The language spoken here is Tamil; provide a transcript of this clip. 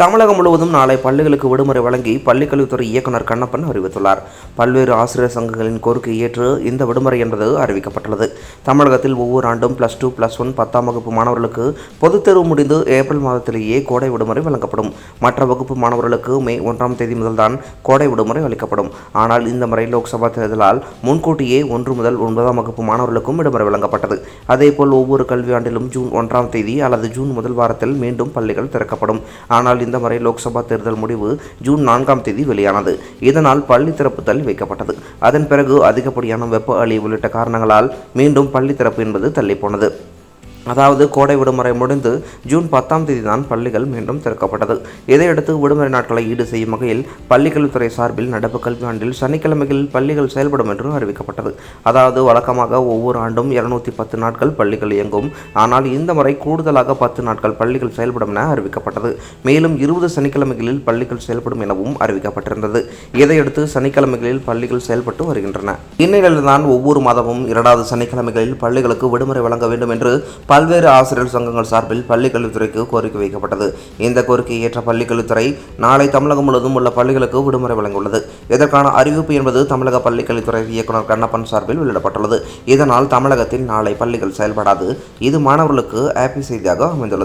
தமிழகம் முழுவதும் நாளை பள்ளிகளுக்கு விடுமுறை வழங்கி பள்ளிக்கல்வித்துறை இயக்குனர் கண்ணப்பன் அறிவித்துள்ளார். பல்வேறு ஆசிரியர் சங்கங்களின் கோரிக்கை ஏற்று இந்த விடுமுறை என்பது அறிவிக்கப்பட்டுள்ளது. தமிழகத்தில் ஒவ்வொரு ஆண்டும் பிளஸ் டூ பிளஸ் ஒன் பத்தாம் வகுப்பு மாணவர்களுக்கு பொதுத் தேர்வு முடிந்து ஏப்ரல் மாதத்திலேயே கோடை விடுமுறை வழங்கப்படும். மற்ற வகுப்பு மாணவர்களுக்கு மே ஒன்றாம் தேதி முதல்தான் கோடை விடுமுறை அளிக்கப்படும். ஆனால் இந்த முறை லோக்சபா தேர்தலால் முன்கூட்டியே ஒன்று முதல் ஒன்பதாம் வகுப்பு மாணவர்களுக்கும் விடுமுறை வழங்கப்பட்டது. அதேபோல் ஒவ்வொரு கல்வியாண்டிலும் ஜூன் ஒன்றாம் தேதி அல்லது ஜூன் முதல் வாரத்தில் மீண்டும் பள்ளிகள் திறக்கப்படும். ஆனால் இந்த முறை லோக்சபா தேர்தல் முடிவு ஜூன் நான்காம் தேதி வெளியானது. இதனால் பள்ளி திறப்பு தள்ளி வைக்கப்பட்டது. அதன் பிறகு அதிகப்படியான வெப்ப அலி உள்ளிட்ட காரணங்களால் மீண்டும் பள்ளி திறப்பு என்பது தள்ளிப்போனது அதாவது கோடை விடுமுறை முடிந்து ஜூன் பத்தாம் தேதி தான் பள்ளிகள் மீண்டும் திறக்கப்பட்டது. இதையடுத்து விடுமுறை நாட்களை ஈடு செய்யும் வகையில் பள்ளிக்கல்வித்துறை சார்பில் நடப்பு கல்வியாண்டில் சனிக்கிழமைகளில் பள்ளிகள் செயல்படும் என்று அறிவிக்கப்பட்டது. அதாவது வழக்கமாக ஒவ்வொரு ஆண்டும் இருநூத்தி பத்து நாட்கள் பள்ளிகள் இயங்கும். ஆனால் இந்த முறை கூடுதலாக பத்து நாட்கள் பள்ளிகள் செயல்படும் என அறிவிக்கப்பட்டது. மேலும் இருபது சனிக்கிழமைகளில் பள்ளிகள் செயல்படும் எனவும் அறிவிக்கப்பட்டிருந்தது. இதையடுத்து சனிக்கிழமைகளில் பள்ளிகள் செயல்பட்டு வருகின்றன. இந்நிலையில்தான் ஒவ்வொரு மாதமும் இரண்டாவது சனிக்கிழமைகளில் பள்ளிகளுக்கு விடுமுறை வழங்க வேண்டும் என்று பல்வேறு ஆசிரியர் சங்கங்கள் சார்பில் பள்ளிக்கல்வித்துறைக்கு கோரிக்கை வைக்கப்பட்டது. இந்த கோரிக்கையை ஏற்ற பள்ளிக்கல்வித்துறை நாளை தமிழகம் முழுவதும் உள்ள பள்ளிகளுக்கு விடுமுறை வழங்கியுள்ளது. இதற்கான அறிவிப்பு என்பது தமிழக பள்ளிக்கல்வித்துறை இயக்குனர் கண்ணப்பன் சார்பில் வெளியிடப்பட்டுள்ளது. இதனால் தமிழகத்தில் நாளை பள்ளிகள் செயல்படாது. இது மாணவர்களுக்கு ஆப்பி செய்தியாக அமைந்துள்ளது.